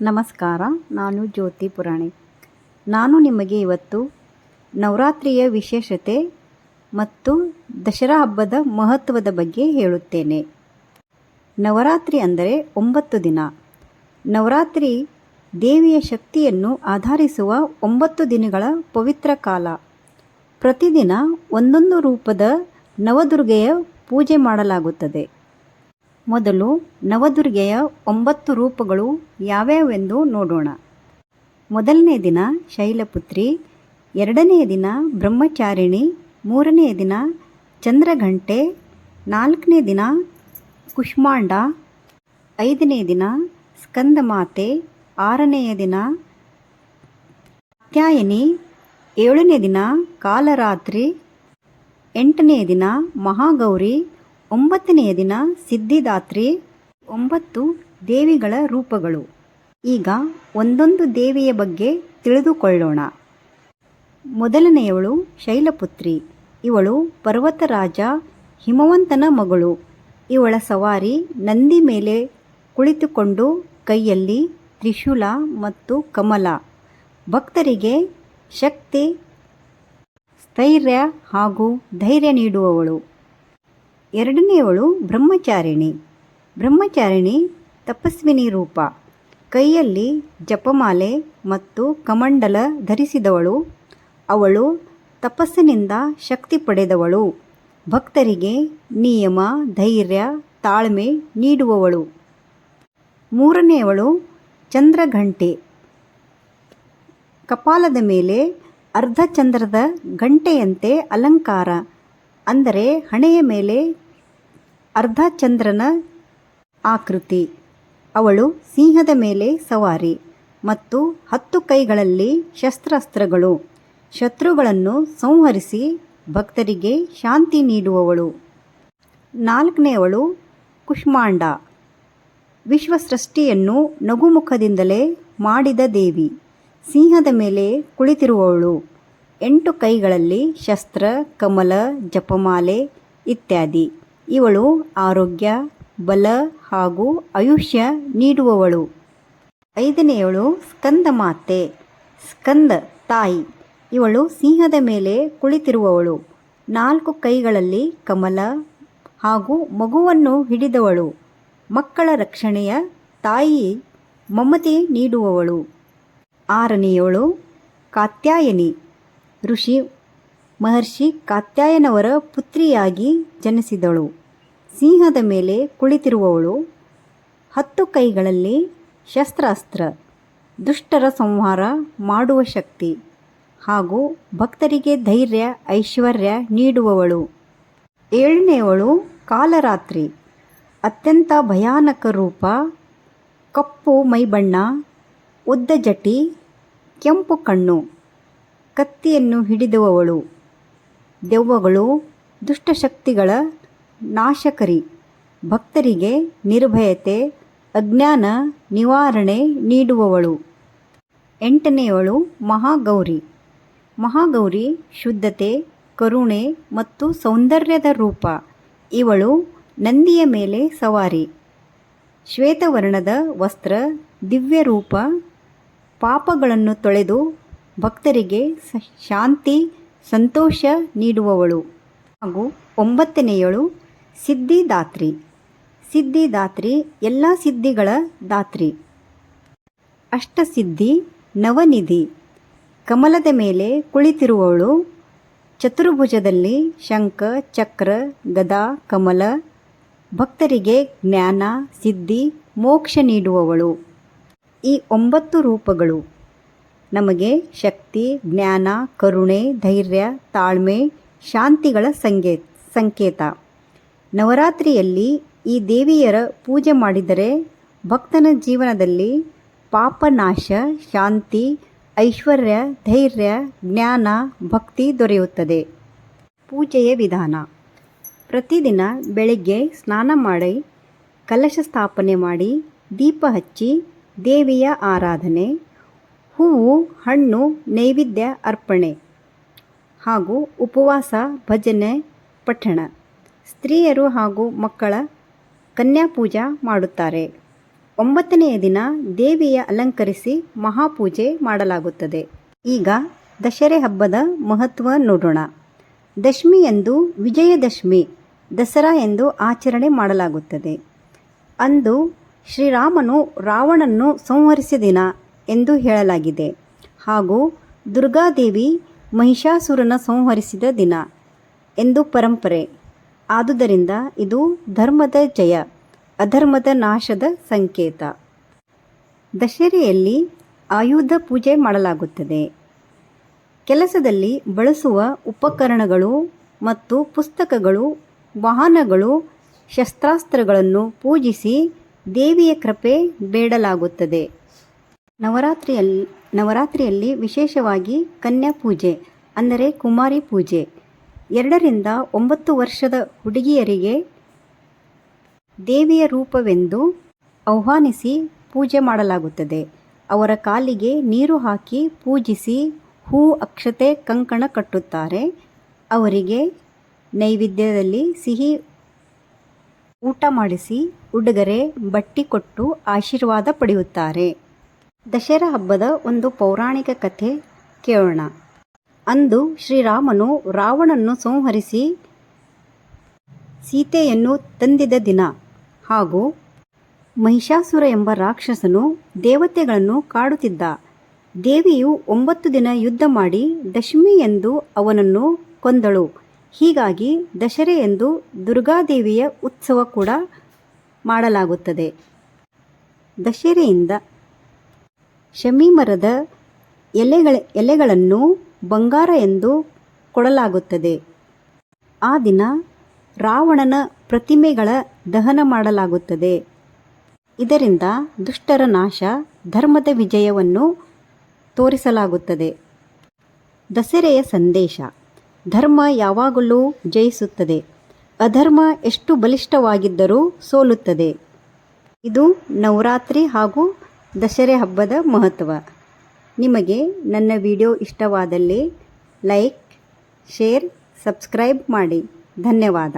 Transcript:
ನಮಸ್ಕಾರ, ನಾನು ಜ್ಯೋತಿ ಪುರಾಣಿ. ನಾನು ನಿಮಗೆ ಇವತ್ತು ನವರಾತ್ರಿಯ ವಿಶೇಷತೆ ಮತ್ತು ದಸರಾ ಹಬ್ಬದ ಮಹತ್ವದ ಬಗ್ಗೆ ಹೇಳುತ್ತೇನೆ. ನವರಾತ್ರಿ ಅಂದರೆ ಒಂಬತ್ತು ದಿನ. ನವರಾತ್ರಿ ದೇವಿಯ ಶಕ್ತಿಯನ್ನು ಆಧರಿಸುವ ಒಂಬತ್ತು ದಿನಗಳ ಪವಿತ್ರ ಕಾಲ. ಪ್ರತಿದಿನ ಒಂದೊಂದು ರೂಪದ ನವದುರ್ಗೆಯ ಪೂಜೆ ಮಾಡಲಾಗುತ್ತದೆ. ಮೊದಲು ನವದುರ್ಗೆಯ ಒಂಬತ್ತು ರೂಪಗಳು ಯಾವ್ಯಾವೆಂದು ನೋಡೋಣ. ಮೊದಲನೇ ದಿನ ಶೈಲಪುತ್ರಿ ಎರಡನೆಯ ದಿನ ಬ್ರಹ್ಮಚಾರಿಣಿ ಮೂರನೆಯ ದಿನ ಚಂದ್ರಘಂಟೆ, ನಾಲ್ಕನೇ ದಿನ ಕುಷ್ಮಾಂಡ, ಐದನೇ ದಿನ ಸ್ಕಂದಮಾತೆ ಆರನೆಯ ದಿನ ಕಾತ್ಯಾಯನಿ ಏಳನೇ ದಿನ ಕಾಲರಾತ್ರಿ, ಎಂಟನೇ ದಿನ ಮಹಾಗೌರಿ ಒಂಬತ್ತನೆಯ ದಿನ ಸಿದ್ಧಿದಾತ್ರಿ ಒಂಬತ್ತು ದೇವಿಗಳ ರೂಪಗಳು. ಈಗ ಒಂದೊಂದು ದೇವಿಯ ಬಗ್ಗೆ ತಿಳಿದುಕೊಳ್ಳೋಣ. ಮೊದಲನೆಯವಳು ಶೈಲಪುತ್ರಿ. ಇವಳು ಪರ್ವತರಾಜ ಹಿಮವಂತನ ಮಗಳು. ಇವಳ ಸವಾರಿ ನಂದಿ ಮೇಲೆ ಕುಳಿತುಕೊಂಡು ಕೈಯಲ್ಲಿ ತ್ರಿಶೂಲ ಮತ್ತು ಕಮಲ. ಭಕ್ತರಿಗೆ ಶಕ್ತಿ, ಸ್ಥೈರ್ಯ ಹಾಗೂ ಧೈರ್ಯ ನೀಡುವವಳು. ಎರಡನೆಯವಳು ಬ್ರಹ್ಮಚಾರಿಣಿ. ಬ್ರಹ್ಮಚಾರಿಣಿ ತಪಸ್ವಿನಿ ರೂಪ. ಕೈಯಲ್ಲಿ ಜಪಮಾಲೆ ಮತ್ತು ಕಮಂಡಲ ಧರಿಸಿದವಳು. ಅವಳು ತಪಸ್ಸಿನಿಂದ ಶಕ್ತಿ ಪಡೆದವಳು. ಭಕ್ತರಿಗೆ ನಿಯಮ, ಧೈರ್ಯ, ತಾಳ್ಮೆ ನೀಡುವವಳು. ಮೂರನೆಯವಳು ಚಂದ್ರಘಂಟೆ. ಕಪಾಲದ ಮೇಲೆ ಅರ್ಧಚಂದ್ರದ ಗಂಟೆಯಂತೆ ಅಲಂಕಾರ. ಅಂದರೆ ಹಣೆಯ ಮೇಲೆ ಅರ್ಧಚಂದ್ರನ ಆಕೃತಿ. ಅವಳು ಸಿಂಹದ ಮೇಲೆ ಸವಾರಿ ಮತ್ತು ಹತ್ತು ಕೈಗಳಲ್ಲಿ ಶಸ್ತ್ರಾಸ್ತ್ರಗಳು. ಶತ್ರುಗಳನ್ನು ಸಂಹರಿಸಿ ಭಕ್ತರಿಗೆ ಶಾಂತಿ ನೀಡುವವಳು. ನಾಲ್ಕನೆಯವಳು ಕುಷ್ಮಾಂಡ. ವಿಶ್ವಸೃಷ್ಟಿಯನ್ನು ನಗುಮುಖದಿಂದಲೇ ಮಾಡಿದ ದೇವಿ. ಸಿಂಹದ ಮೇಲೆ ಕುಳಿತಿರುವವಳು. ಎಂಟು ಕೈಗಳಲ್ಲಿ ಶಸ್ತ್ರ, ಕಮಲ, ಜಪಮಾಲೆ ಇತ್ಯಾದಿ. ಇವಳು ಆರೋಗ್ಯ, ಬಲ ಹಾಗೂ ಆಯುಷ್ಯ ನೀಡುವವಳು. ಐದನೆಯವಳು ಸ್ಕಂದಮಾತೆ ಸ್ಕಂದ ತಾಯಿ. ಇವಳು ಸಿಂಹದ ಮೇಲೆ ಕುಳಿತಿರುವವಳು. ನಾಲ್ಕು ಕೈಗಳಲ್ಲಿ ಕಮಲ ಹಾಗೂ ಮಗುವನ್ನು ಹಿಡಿದವಳು. ಮಕ್ಕಳ ರಕ್ಷಣೆಯ ತಾಯಿ ಮಮತೆ ನೀಡುವವಳು. ಆರನೆಯವಳು ಕಾತ್ಯಾಯನಿ. ಋಷಿ ಮಹರ್ಷಿ ಕಾತ್ಯಾಯನವರ ಪುತ್ರಿಯಾಗಿ ಜನಿಸಿದಳು. ಸಿಂಹದ ಮೇಲೆ ಕುಳಿತಿರುವವಳು ಹತ್ತು ಕೈಗಳಲ್ಲಿ ಶಸ್ತ್ರಾಸ್ತ್ರ, ದುಷ್ಟರ ಸಂಹಾರ ಮಾಡುವ ಶಕ್ತಿ ಹಾಗೂ ಭಕ್ತರಿಗೆ ಧೈರ್ಯ, ಐಶ್ವರ್ಯ ನೀಡುವವಳು. ಏಳನೆಯವಳು ಕಾಲರಾತ್ರಿ, ಅತ್ಯಂತ ಭಯಾನಕ ರೂಪ, ಕಪ್ಪು ಮೈಬಣ್ಣ, ಉದ್ದ ಜಟಿ, ಕೆಂಪು ಕಣ್ಣು. ಕತ್ತಿಯನ್ನು ಹಿಡಿದುವವಳು ದೆವ್ವಗಳು, ದುಷ್ಟಶಕ್ತಿಗಳ ನಾಶಕರಿ. ಭಕ್ತರಿಗೆ ನಿರ್ಭಯತೆ, ಅಜ್ಞಾನ, ನಿವಾರಣೆ ನೀಡುವವಳು. ಎಂಟನೆಯವಳು ಮಹಾಗೌರಿ. ಮಹಾಗೌರಿ ಶುದ್ಧತೆ, ಕರುಣೆ ಮತ್ತು ಸೌಂದರ್ಯದ ರೂಪ. ಇವಳು ನಂದಿಯ ಮೇಲೆ ಸವಾರಿ. ಶ್ವೇತವರ್ಣದ ವಸ್ತ್ರ ದಿವ್ಯ ರೂಪ ಪಾಪಗಳನ್ನು ತೊಳೆದು ಭಕ್ತರಿಗೆ ಶಾಂತಿ, ಸಂತೋಷ ನೀಡುವವಳು. ಹಾಗೂ ಒಂಬತ್ತನೆಯಳು ಸಿದ್ಧಿದಾತ್ರಿ ಸಿದ್ಧಿದಾತ್ರಿ ಎಲ್ಲ ಸಿದ್ಧಿಗಳ ದಾತ್ರಿ. ಅಷ್ಟಸಿದ್ಧಿ ನವನಿಧಿ. ಕಮಲದ ಮೇಲೆ ಕುಳಿತಿರುವವಳು ಚತುರ್ಭುಜದಲ್ಲಿ ಶಂಖ, ಚಕ್ರ, ಗದಾ, ಕಮಲ. ಭಕ್ತರಿಗೆ ಜ್ಞಾನ, ಸಿದ್ಧಿ, ಮೋಕ್ಷ ನೀಡುವವಳು. ಈ ಒಂಬತ್ತು ರೂಪಗಳು. ನಮಗೆ ಶಕ್ತಿ, ಜ್ಞಾನ, ಕರುಣೆ, ಧೈರ್ಯ, ತಾಳ್ಮೆ, ಶಾಂತಿಗಳ ಸಂಕೇ, ಸಂಕೇತ. ನವರಾತ್ರಿಯಲ್ಲಿ ಈ ದೇವಿಯರ ಪೂಜೆ ಮಾಡಿದರೆ ಭಕ್ತನ ಜೀವನದಲ್ಲಿ ಪಾಪನಾಶ, ಶಾಂತಿ, ಐಶ್ವರ್ಯ, ಧೈರ್ಯ, ಜ್ಞಾನ, ಭಕ್ತಿ ದೊರೆಯುತ್ತದೆ. ಪೂಜೆಯ ವಿಧಾನ. ಪ್ರತಿದಿನ ಬೆಳಗ್ಗೆ ಸ್ನಾನ ಮಾಡಿ, ಕಲಶ ಸ್ಥಾಪನೆ ಮಾಡಿ, ದೀಪ ಹಚ್ಚಿ, ದೇವಿಯ ಆರಾಧನೆ ಹೂವು, ಹಣ್ಣು, ನೈವೇದ್ಯ ಅರ್ಪಣೆ ಹಾಗೂ ಉಪವಾಸ, ಭಜನೆ, ಪಠಣ. ಸ್ತ್ರೀಯರು ಹಾಗೂ ಮಕ್ಕಳ ಕನ್ಯಾಪೂಜಾ ಮಾಡುತ್ತಾರೆ. ಒಂಬತ್ತನೆಯ ದಿನ ದೇವಿಯ ಅಲಂಕರಿಸಿ ಮಹಾಪೂಜೆ ಮಾಡಲಾಗುತ್ತದೆ. ಈಗ ದಸರೆ ಹಬ್ಬದ ಮಹತ್ವ ನೋಡೋಣ. ದಶಮಿ ಎಂದು ವಿಜಯದಶಮಿ, ದಸರಾ ಎಂದು ಆಚರಣೆ ಮಾಡಲಾಗುತ್ತದೆ. ಅಂದು ಶ್ರೀರಾಮನು ರಾವಣನ್ನು ಸಂಹರಿಸಿದ ದಿನ. ಎಂದು ಹೇಳಲಾಗಿದೆ. ಹಾಗೂ ದುರ್ಗಾದೇವಿ ಮಹಿಷಾಸುರನ ಸಂಹರಿಸಿದ ದಿನ ಎಂದು ಪರಂಪರೆ. ಆದುದರಿಂದ ಇದು ಧರ್ಮದ ಜಯ, ಅಧರ್ಮದ ನಾಶದ ಸಂಕೇತ. ದಶರೆಯಲ್ಲಿ ಆಯುಧ ಪೂಜೆ ಮಾಡಲಾಗುತ್ತದೆ. ಕೆಲಸದಲ್ಲಿ ಬಳಸುವ ಉಪಕರಣಗಳು ಮತ್ತು ಪುಸ್ತಕಗಳು, ವಾಹನಗಳು, ಶಸ್ತ್ರಾಸ್ತ್ರಗಳನ್ನು ಪೂಜಿಸಿ ದೇವಿಯ ಕೃಪೆ ಬೇಡಲಾಗುತ್ತದೆ. ನವರಾತ್ರಿಯಲ್ಲಿ ನವರಾತ್ರಿಯಲ್ಲಿ ವಿಶೇಷವಾಗಿ ಕನ್ಯಾ ಪೂಜೆ, ಅಂದರೆ ಕುಮಾರಿ ಪೂಜೆ. ಎರಡರಿಂದ ಒಂಬತ್ತು ವರ್ಷದ ಹುಡುಗಿಯರಿಗೆ ದೇವಿಯ ರೂಪವೆಂದು ಆಹ್ವಾನಿಸಿ ಪೂಜೆ ಮಾಡಲಾಗುತ್ತದೆ. ಅವರ ಕಾಲಿಗೆ ನೀರು ಹಾಕಿ ಪೂಜಿಸಿ ಹೂ ಅಕ್ಷತೆ ಕಂಕಣ ಕಟ್ಟುತ್ತಾರೆ. ಅವರಿಗೆ ನೈವೇದ್ಯದಲ್ಲಿ ಸಿಹಿ ಊಟ ಮಾಡಿಸಿ ಉಡುಗೊರೆ, ಬಟ್ಟಿ ಕೊಟ್ಟು ಆಶೀರ್ವಾದ ಪಡೆಯುತ್ತಾರೆ. ದಸರಾ ಹಬ್ಬದ ಒಂದು ಪೌರಾಣಿಕ ಕಥೆ ಕೇಳೋಣ. ಅಂದು ಶ್ರೀರಾಮನು ರಾವಣನ್ನು ಸಂಹರಿಸಿ ಸೀತೆಯನ್ನು ತಂದಿದ ದಿನ ಹಾಗೂ ಮಹಿಷಾಸುರ ಎಂಬ ರಾಕ್ಷಸನು ದೇವತೆಗಳನ್ನು ಕಾಡುತ್ತಿದ್ದ. ದೇವಿಯು ಒಂಬತ್ತು ದಿನ ಯುದ್ಧ ಮಾಡಿ ದಶಮಿ ಎಂದು ಅವನನ್ನು ಕೊಂದಳು. ಹೀಗಾಗಿ ದಶರೆ ಎಂದು ದುರ್ಗಾದೇವಿಯ ಉತ್ಸವ ಕೂಡ ಮಾಡಲಾಗುತ್ತದೆ. ದಸರೆಯಿಂದ ಶಮಿ ಮರದ ಎಲೆಗಳ, ಎಲೆಗಳನ್ನು ಬಂಗಾರ ಎಂದು ಕೊಡಲಾಗುತ್ತದೆ. ಆ ದಿನ ರಾವಣನ ಪ್ರತಿಮೆಗಳ ದಹನ ಮಾಡಲಾಗುತ್ತದೆ. ಇದರಿಂದ ದುಷ್ಟರ ನಾಶ ಧರ್ಮದ ವಿಜಯವನ್ನು ತೋರಿಸಲಾಗುತ್ತದೆ. ದಸರೆಯ ಸಂದೇಶ, ಧರ್ಮ ಯಾವಾಗಲೂ ಜಯಿಸುತ್ತದೆ. ಅಧರ್ಮ ಎಷ್ಟು ಬಲಿಷ್ಠವಾಗಿದ್ದರೂ ಸೋಲುತ್ತದೆ. ಇದು ನವರಾತ್ರಿ ಹಾಗೂ ದಸರೆ ಹಬ್ಬದ ಮಹತ್ವ. ನಿಮಗೆ ನನ್ನ ವಿಡಿಯೋ ಇಷ್ಟವಾದಲ್ಲಿ ಲೈಕ್ ಶೇರ್ ಸಬ್ಸ್ಕ್ರೈಬ್ ಮಾಡಿ. ಧನ್ಯವಾದ.